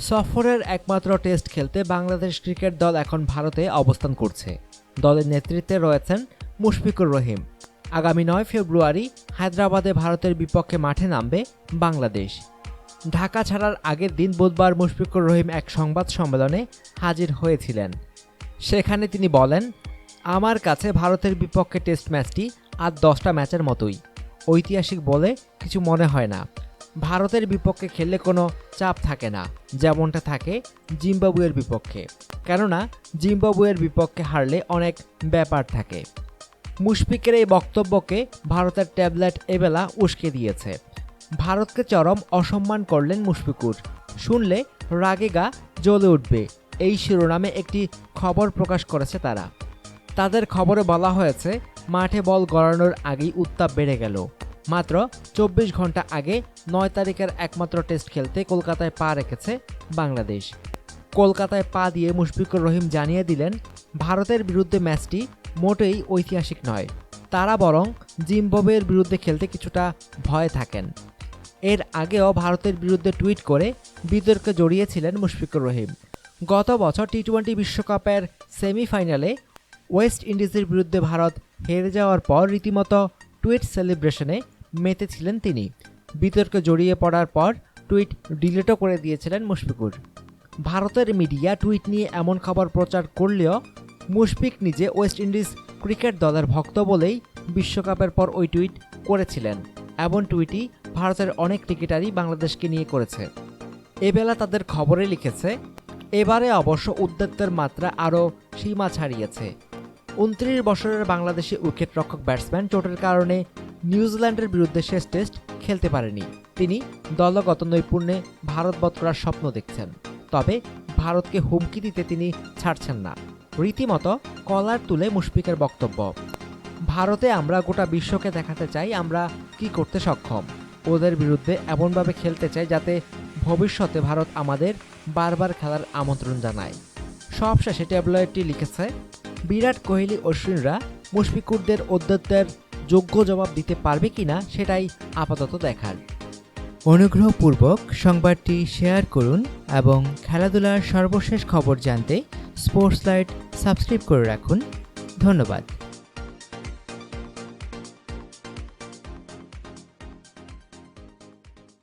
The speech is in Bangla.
সফরের একমাত্র টেস্ট খেলতে বাংলাদেশ ক্রিকেট দল এখন ভারতে অবস্থান করছে। দলের নেতৃত্বে রয়েছেন মুশফিকুর রহিম। আগামী নয় ফেব্রুয়ারি হায়দ্রাবাদে ভারতের বিপক্ষে মাঠে নামবে বাংলাদেশ। ঢাকা ছাড়ার আগের দিন বুধবার মুশফিকুর রহিম এক সংবাদ সম্মেলনে হাজির হয়েছিলেন। সেখানে তিনি বলেন, আমার কাছে ভারতের বিপক্ষে টেস্ট ম্যাচটি আর দশটা ম্যাচের মতোই। ঐতিহাসিক বলে কিছু মনে হয় না। ভারতের বিপক্ষে খেললে কোনো চাপ থাকে না, যেমনটা থাকে জিম্বাবুয়ের বিপক্ষে। কেননা, জিম্বাবুয়ের বিপক্ষে হারলে অনেক ব্যাপার থাকে। মুশফিকের এই বক্তব্যকে ভারতের ট্যাবলেট এবেলা উস্কে দিয়েছে। ভারতকে চরম অসম্মান করলেন মুশফিকুর। শুনলে রাগে গা জ্বলে উঠবে। এই শিরোনামে একটি খবর প্রকাশ করেছে তারা। তাদের খবরে বলা হয়েছে, মাঠে বল গড়ানোর আগেই উত্তাপ বেড়ে গেল। মাত্র চব্বিশ ঘণ্টা আগে নয় তারিখের একমাত্র টেস্ট খেলতে কলকাতায় পা রেখেছে বাংলাদেশ। কলকাতায় পা দিয়ে মুশফিকুর রহিম জানিয়ে দিলেন, ভারতের বিরুদ্ধে ম্যাচটি মোটেই ঐতিহাসিক নয়, তারা বরং জিম্বাবুয়ের বিরুদ্ধে খেলতে কিছুটা ভয় থাকেন। এর আগেও ভারতের বিরুদ্ধে টুইট করে বিতর্কে জড়িয়েছিলেন মুশফিকুর রহিম। গত বছর টি টোয়েন্টি বিশ্বকাপের সেমিফাইনালে ওয়েস্ট ইন্ডিজের বিরুদ্ধে ভারত হেরে যাওয়ার পর রীতিমতো টুইট সেলিব্রেশনে মেতেছিলেন তিনি। বিতর্কে জড়িয়ে পড়ার পর টুইট ডিলিটও করে দিয়েছিলেন মুশফিকুর। ভারতের মিডিয়া টুইট নিয়ে এমন খবর প্রচার করলেও মুশফিক নিজে ওয়েস্ট ইন্ডিজ ক্রিকেট দলের ভক্ত বলেই বিশ্বকাপের পর ওই টুইট করেছিলেন। এমন টুইটই ভারতের অনেক ক্রিকেটারই বাংলাদেশকে নিয়ে করেছে। এবেলা তাদের খবরে লিখেছে, এবারে অবশ্য উদ্যোক্তার মাত্রা আরও সীমা ছাড়িয়েছে। উনত্রিশ বছরের বাংলাদেশি উইকেটরক্ষক ব্যাটসম্যান চোটের কারণে নিউজিল্যান্ডের বিরুদ্ধে শেষ টেস্ট খেলতে পারেনি। তিনি দলগত নৈপুণ্যে ভারত বধ করার স্বপ্ন দেখছেন। তবে ভারতকে হুমকি দিতে তিনি ছাড়ছেন না। রীতিমতো কলার তুলে মুশফিকের বক্তব্য। ভারতে আমরা গোটা বিশ্বকে দেখাতে চাই, আমরা কি করতে সক্ষম? ওদের বিরুদ্ধে এমনভাবে খেলতে চাই যাতে ভবিষ্যতে ভারত আমাদের বারবার খেলার আমন্ত্রণ জানায়। সবশেষে ট্যাবলয়েডটি লিখেছে, বিরাট কোহলি অশ্বিনরা মুশফিকুরদের অধ্যত্বের যোগ্য জবাব দিতে পারবে কিনা সেটাই আপাতত দেখার। অনুগ্রহপূর্বক সংবাদটি শেয়ার করুন এবং খেলাধুলার সর্বশেষ খবর জানতে স্পোর্টস লাইট সাবস্ক্রাইব করে রাখুন। ধন্যবাদ।